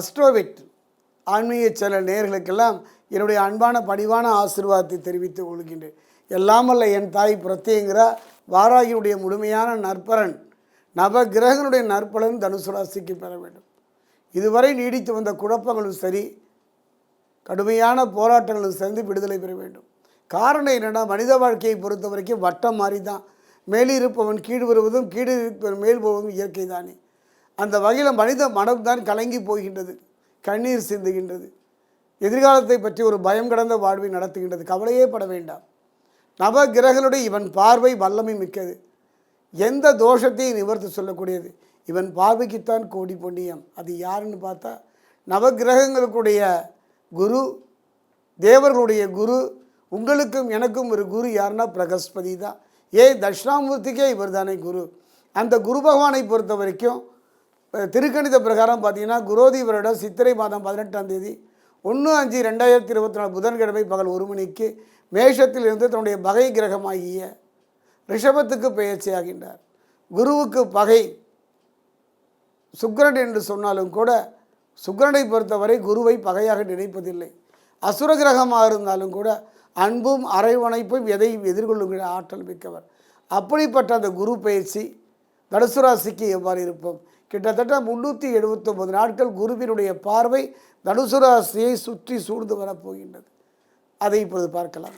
அஸ்ட்ரோவிட் ஆன்மீக செல நேர்களுக்கெல்லாம் என்னுடைய அன்பான பணிவான ஆசிர்வாதத்தை தெரிவித்துக் கொள்கின்றேன். எல்லாமல்ல என் தாய் பிரத்யேங்கிற வாராகியுடைய முழுமையான நற்பலன் நவ கிரகனுடைய நற்பலன் தனுசு ராசிக்கு பெற வேண்டும். இதுவரை நீடித்து வந்த குழப்பங்களும் சரி கடுமையான போராட்டங்களும் சேர்ந்து விடுதலை பெற வேண்டும். காரணம் என்னென்னா மனித வாழ்க்கையை பொறுத்த வரைக்கும் வட்டம் மாறி தான் மேலிருப்பவன் கீழ் வருவதும் கீழிருப்பவன் மேல் போவதும் இயற்கை தானே அந்த வகையில் மனித மனம்தான் கலங்கி போகின்றது கண்ணீர் சிந்துகின்றது. எதிர்காலத்தை பற்றி ஒரு பயம் கடந்த வாழ்வை நடத்துகின்றது. கவலையே பட வேண்டாம். நவ கிரகங்களுடைய இவன் பார்வை வல்லமை மிக்கது. எந்த தோஷத்தையும் நிவர்த்தி சொல்லக்கூடியது. இவன் பார்வைக்குத்தான் கோடி பொன்னியம் அது யாருன்னு பார்த்தா நவகிரகங்களுக்குடைய குரு தேவர்களுடைய குரு உங்களுக்கும் எனக்கும் ஒரு குரு யாருன்னா பிரகஸ்பதி தான். ஏ தட்சிணாமூர்த்திக்கே இவர் தானே குரு? அந்த குரு பகவானை பொறுத்த வரைக்கும் திருக்கணித பிரகாரம் பார்த்தீங்கன்னா குரோதி வருடம் சித்திரை மாதம் பதினெட்டாம் தேதி ஒன்று அஞ்சு ரெண்டாயிரத்தி இருபத்தி நாலு புதன்கிழமை பகல் ஒரு மணிக்கு மேஷத்தில் இருந்து தன்னுடைய பகை கிரகமாகிய ரிஷபத்துக்கு பெயர்ச்சியாகின்றார். குருவுக்கு பகை சுக்கிரன் என்று சொன்னாலும் கூட சுக்கிரனை பொறுத்தவரை குருவை பகையாக நினைப்பதில்லை. அசுர கிரகமாக இருந்தாலும் கூட அன்பும் அரைவணைப்பும் எதையும் எதிர்கொள்ளுகிற ஆற்றல் மிக்கவர். அப்படிப்பட்ட அந்த குரு பயிற்சி தனுசு ராசிக்கு எவ்வாறு இருப்போம்? கிட்டத்தட்ட முந்நூற்றி எழுபத்தொம்பது நாட்கள் குருவினுடைய பார்வை தனுசு ராசியை சுற்றி சூழ்ந்து வரப்போகின்றது. அதை இப்பொழுது பார்க்கலாம்.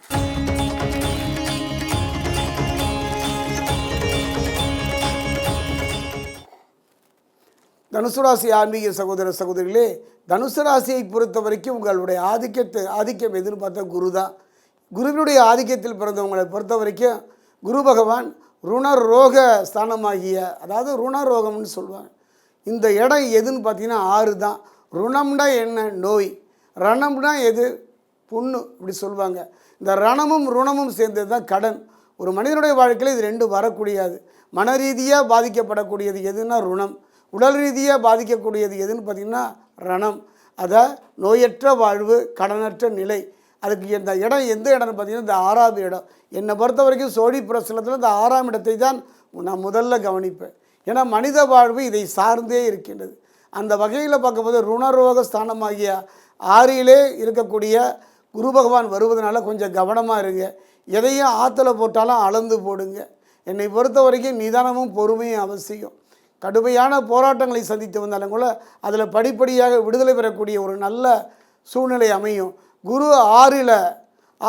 தனுசு ராசி ஆன்மீக சகோதர சகோதரிகளே தனுசு ராசியை பொறுத்த வரைக்கும் உங்களுடைய ஆதிக்கத்தை ஆதிக்கம் எதுன்னு பார்த்தா குரு தான் குருவினுடைய ஆதிக்கத்தில் பிறந்தவங்களை பொறுத்த வரைக்கும் குரு பகவான் ருணரோக ஸ்தானமாகிய அதாவது ருணரோகம்னு சொல்லுவாங்க. இந்த இடம் எதுன்னு பார்த்தீங்கன்னா ஆறு தான். ருணம்னா என்ன? நோய். ரணம்னா எது? புண்ணு இப்படி சொல்லுவாங்க. இந்த ரணமும் ருணமும் சேர்ந்தது தான் கடன். ஒரு மனிதனுடைய வாழ்க்கையில் இது ரெண்டும் வரக்கூடியது. மன ரீதியாக பாதிக்கப்படக்கூடியது எதுன்னா ருணம். உடல் ரீதியாக பாதிக்கக்கூடியது எதுன்னு பார்த்திங்கன்னா ரணம். அதை நோயற்ற வாழ்வு கடனற்ற நிலை. அதுக்கு இந்த இடம் எந்த இடம்னு பார்த்தீங்கன்னா இந்த ஆறாவது இடம். என்னை பொறுத்த வரைக்கும் சோழி பிரசனத்தில் இந்த ஆறாம் இடத்தை தான் நான் முதல்ல கவனிப்பேன். ஏன்னா மனித வாழ்வு இதை சார்ந்தே இருக்கின்றது. அந்த வகையில் பார்க்கும்போது ருணரோக ஸ்தானமாகிய ஆறிலே இருக்கக்கூடிய குரு பகவான் வருவதனால கொஞ்சம் கவனமாக இருங்க. எதையும் ஆற்றுல போட்டாலும் அளந்து போடுங்க. என்னை பொறுத்த வரைக்கும் நிதானமும் பொறுமையும் அவசியம். கடுமையான போராட்டங்களை சந்தித்து வந்தாலும் கூட அதில் படிப்படியாக விடுதலை பெறக்கூடிய ஒரு நல்ல சூழ்நிலை அமையும். குரு ஆறில்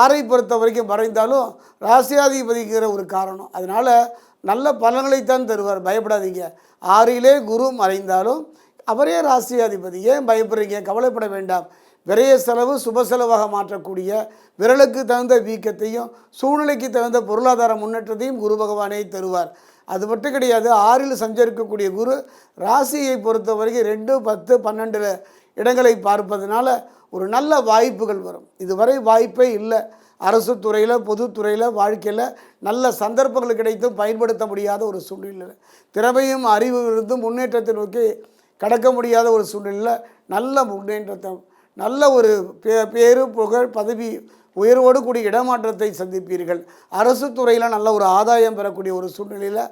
ஆறை பொறுத்த வரைக்கும் மறைந்தாலும் ராசியாதிபதிங்கிற ஒரு காரணம். அதனால் நல்ல பலன்களைத்தான் தருவார். பயப்படாதீங்க. ஆறிலே குரு மறைந்தாலும் அவரே ராசியாதிபதி. ஏன் பயப்படுறீங்க? கவலைப்பட வேண்டாம். விரைய செலவு சுப செலவாக மாற்றக்கூடிய விரலுக்கு தகுந்த வீக்கத்தையும் சூழ்நிலைக்கு தகுந்த பொருளாதார முன்னேற்றத்தையும் குரு பகவானே தருவார். அது மட்டும் கிடையாது ஆறில் சஞ்சரிக்கக்கூடிய குரு ராசியை பொறுத்த வரைக்கும் ரெண்டு பத்து பன்னெண்டில் இடங்களை பார்ப்பதனால ஒரு நல்ல வாய்ப்புகள் வரும். இதுவரை வாய்ப்பே இல்லை. அரசு துறையில் பொதுத்துறையில் வாழ்க்கையில் நல்ல சந்தர்ப்பங்கள் கிடைத்தும் பயன்படுத்த முடியாத ஒரு சூழ்நிலை. திறமையும் அறிவு இருந்தும் முன்னேற்றத்தை நோக்கி கடக்க முடியாத ஒரு சூழ்நிலையில் நல்ல முன்னேற்றத்தை நல்ல ஒரு பே பேரு புகழ் பதவி உயர்வோடு கூடிய இடமாற்றத்தை சந்திப்பீர்கள். அரசு துறையில் நல்ல ஒரு ஆதாயம் பெறக்கூடிய ஒரு சூழ்நிலையில்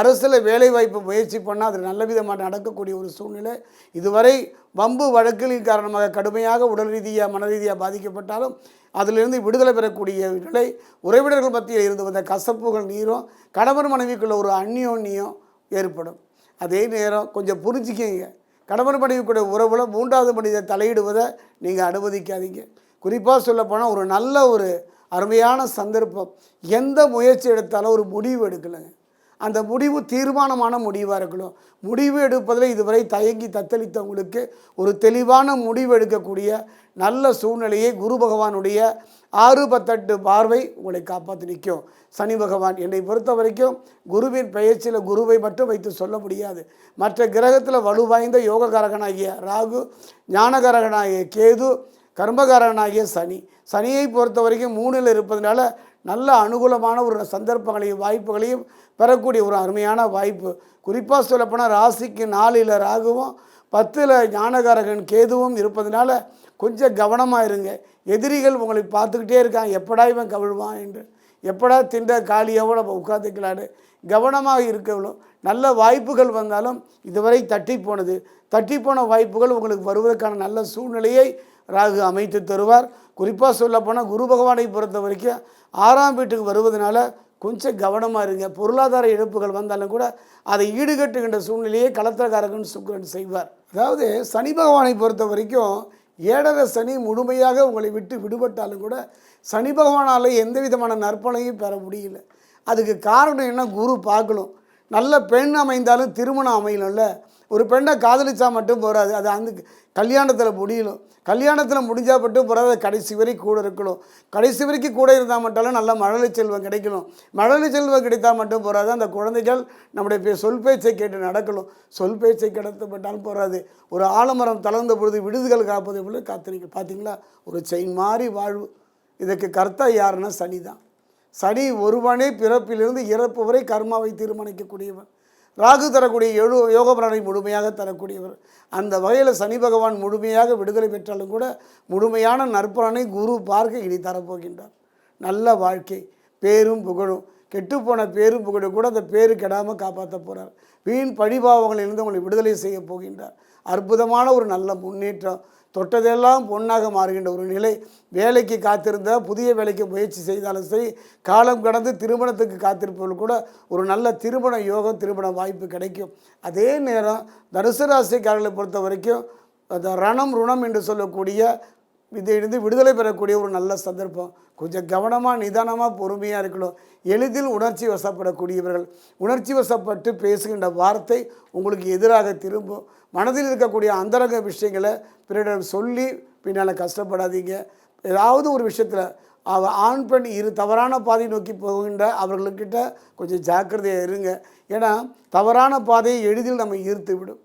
அரசில் வேலைவாய்ப்பு முயற்சி பண்ணால் அது நல்ல விதமாக நடக்கக்கூடிய ஒரு சூழ்நிலை. இதுவரை வம்பு வழக்குகளின் காரணமாக கடுமையாக உடல் ரீதியாக மன ரீதியாக பாதிக்கப்பட்டாலும் அதிலிருந்து விடுதலை பெறக்கூடிய நிலை உறவினர்கள் மத்தியில் இருந்து வந்த கசப்புகள் நீரும் கணவன் மனைவிக்குள்ள ஒரு அந்யோன்யம் ஏற்படும். அதே நேரம் கொஞ்சம் புரிஞ்சுக்கிங்க. கணவன் மனைவிக்குடைய உறவில் மூன்றாவது மனிதர் தலையிடுவதை நீங்கள் அனுமதிக்காதீங்க. குறிப்பாக சொல்லப்போனால் ஒரு நல்ல ஒரு அருமையான சந்தர்ப்பம். எந்த முயற்சி எடுத்தாலும் ஒரு முடிவு எடுக்கலைங்க. அந்த முடிவு தீர்மானமான முடிவாக இருக்கணும். முடிவு எடுப்பதில் இதுவரை தயங்கி தத்தளித்தவங்களுக்கு ஒரு தெளிவான முடிவு எடுக்கக்கூடிய நல்ல சூழ்நிலையை குரு பகவானுடைய ஆறு பத்தெட்டு பார்வை உங்களை காப்பாற்றி நிற்கும். சனி பகவான் என்னை பொறுத்த வரைக்கும் குருவின் பெயர்ச்சியில் குருவை மட்டும் வைத்து சொல்ல முடியாது. மற்ற கிரகத்தில் வலுவாய்ந்த யோககாரகனாகிய ராகு ஞானகாரகனாகிய கேது கர்மகாரனாகிய சனி. சனியை பொறுத்த வரைக்கும் மூணில் இருப்பதனால நல்ல அனுகூலமான ஒரு சந்தர்ப்பங்களையும் வாய்ப்புகளையும் பெறக்கூடிய ஒரு அருமையான வாய்ப்பு. குறிப்பாக சொல்லப்போனால் ராசிக்கு நாலில் ராகுவும் பத்தில் ஞானகாரகன் கேதுவும் இருப்பதனால கொஞ்சம் கவனமாக இருங்க. எதிரிகள் உங்களை பார்த்துக்கிட்டே இருக்காங்க. எப்படா இவன் கவிழ்வான் என்று. எப்படா திண்ட காலியாவோ நம்ம உட்காந்துக்கலான்னு கவனமாக இருக்கணும். நல்ல வாய்ப்புகள் வந்தாலும் இதுவரை தட்டி போனது. தட்டி போன வாய்ப்புகள் உங்களுக்கு வருவதற்கான நல்ல சூழ்நிலையை ராகு அமைத்து தருவார். குறிப்பாக சொல்லப்போனால் குரு பகவானை பொறுத்த வரைக்கும் ஆறாம் வீட்டுக்கு வருவதனால கொஞ்சம் கவனமாக இருங்க. பொருளாதார இழப்புகள் வந்தாலும் கூட அதை ஈடுகட்டுகின்ற சூழ்நிலையே கலத்திரக்காரகன் சுக்கரன் செய்வார். அதாவது சனி பகவானை பொறுத்த வரைக்கும் ஏழரை சனி முழுமையாக உங்களை விட்டு விடுபட்டாலும் கூட சனி பகவானால் எந்த விதமான நற்பனையும் பெற முடியல. அதுக்கு காரணம் என்ன? குரு பார்க்கணும். நல்ல பெண் அமைந்தாலும் திருமணம் அமையணும்ல. ஒரு பெண்ணை காதலிச்சா மட்டும் போகாது அது அந்த கல்யாணத்தில் முடியணும். கல்யாணத்தில் முடிஞ்சால் மட்டும் போகாது கடைசி வரைக்கும் கூட இருக்கணும். கடைசி வரைக்கும் கூட இருந்தால் மட்டும் நல்ல மழலை செல்வம் கிடைக்கணும். மழலை செல்வம் கிடைத்தால் மட்டும் போகாது அந்த குழந்தைகள் நம்முடைய சொல் பேச்சை கேட்டு நடக்கணும். சொல் பேச்சை கடத்தப்பட்டாலும் போகாது ஒரு ஆலமரம் தளர்ந்த பொழுது விடுதுகள் காப்பது போல காத்திருக்க பார்த்தீங்களா ஒரு செயின் மாதிரி வாழ்வு. இதுக்கு கர்த்தா யாருன்னா சனி தான் சனி ஒருவனே பிறப்பிலிருந்து இறப்பு வரை கர்மாவை தீர்மானிக்கக்கூடியவன். ராகு தரக்கூடிய எழு யோகபலனை முழுமையாக தரக்கூடியவர். அந்த வகையில் சனி பகவான் முழுமையாக விடுதலை பெற்றாலும் கூட முழுமையான நற்பலனை குரு பார்க்க இனி தரப்போகின்றார். நல்ல வாழ்க்கை பேரும் புகழும். கெட்டுப்போன பேரும் புகழும். கூட அந்த பேரு கெடாமல் காப்பாற்ற போகிறார் வீண் பழிபாவங்களிலிருந்து உங்களை விடுதலை செய்ய போகின்றார். அற்புதமான ஒரு நல்ல முன்னேற்றம். தொட்டதெல்லாம் பொன்னாக மாறுகின்ற ஒரு நிலை. வேலைக்கு காத்திருந்த புதிய வேலைக்கு முயற்சி செய்தாலும் சரி காலம் கடந்து திருமணத்துக்கு காத்திருப்பவர்கள் கூட ஒரு நல்ல திருமண யோகம் திருமண வாய்ப்பு கிடைக்கும். அதே நேரம் தனுசு ராசிக்காரர்களை பொறுத்த வரைக்கும் அந்த ரணம் ருணம் என்று சொல்லக்கூடிய இதிலிருந்து விடுதலை பெறக்கூடிய ஒரு நல்ல சந்தர்ப்பம். கொஞ்சம் கவனமாக நிதானமாக பொறுமையாக இருக்கணும். எளிதில் உணர்ச்சி வசப்படக்கூடியவர்கள் உணர்ச்சி வசப்பட்டு பேசுகின்ற வார்த்தை உங்களுக்கு எதிராக திரும்பும். மனதில் இருக்கக்கூடிய அந்தரங்க விஷயங்களை பிறரிடம் சொல்லி பின்னால் கஷ்டப்படாதீங்க. ஏதாவது ஒரு விஷயத்தில் அவ ஆண் பெண் இரு தவறான பாதை நோக்கி போகின்ற அவர்களுக்கிட்ட கொஞ்சம் ஜாக்கிரதையாக இருங்க. ஏன்னா தவறான பாதையை எளிதில் நம்ம ஈர்த்து விடும்.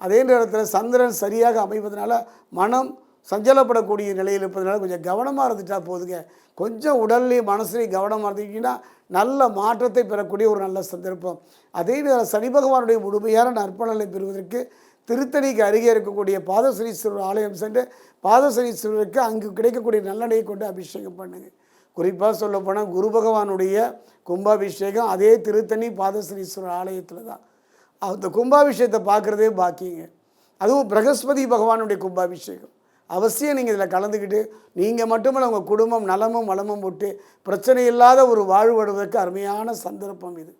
அதே நேரத்தில் சந்திரன் சரியாக அமைவதனால மனம் சஞ்சலப்படக்கூடிய நிலையில் இருப்பதனால கொஞ்சம் கவனமாக இருந்துட்டா போதுங்க. கொஞ்சம் உடல்லையும் மனசுலையும் கவனமாக இருந்துக்கிட்டிங்கன்னா நல்ல மாற்றத்தை பெறக்கூடிய ஒரு நல்ல சந்தர்ப்பம். அதே நேரம் சனி பகவானுடைய முழுமையான நற்பலனை பெறுவதற்கு திருத்தணிக்கு அருகே இருக்கக்கூடிய பாதசனீஸ்வரர் ஆலயம் சென்று பாதசனீஸ்வரருக்கு அங்கு கிடைக்கக்கூடிய நல்லடையை கொண்டு அபிஷேகம் பண்ணுங்க. குறிப்பாக சொல்லப்போனால் குரு பகவானுடைய கும்பாபிஷேகம் அதே திருத்தணி பாதசனீஸ்வரர் ஆலயத்தில் தான். அந்த கும்பாபிஷேகத்தை பார்க்குறதே பாக்கிங்க அதுவும் பிரகஸ்பதி பகவானுடைய கும்பாபிஷேகம். அவசியம் நீங்கள் இதில் கலந்துக்கிட்டு நீங்கள் மட்டுமல்ல உங்கள் குடும்பம் நலமும் வளமும் போட்டு பிரச்சனை இல்லாத ஒரு வாழ்வு வருவதற்கு அருமையான சந்தர்ப்பம் இது.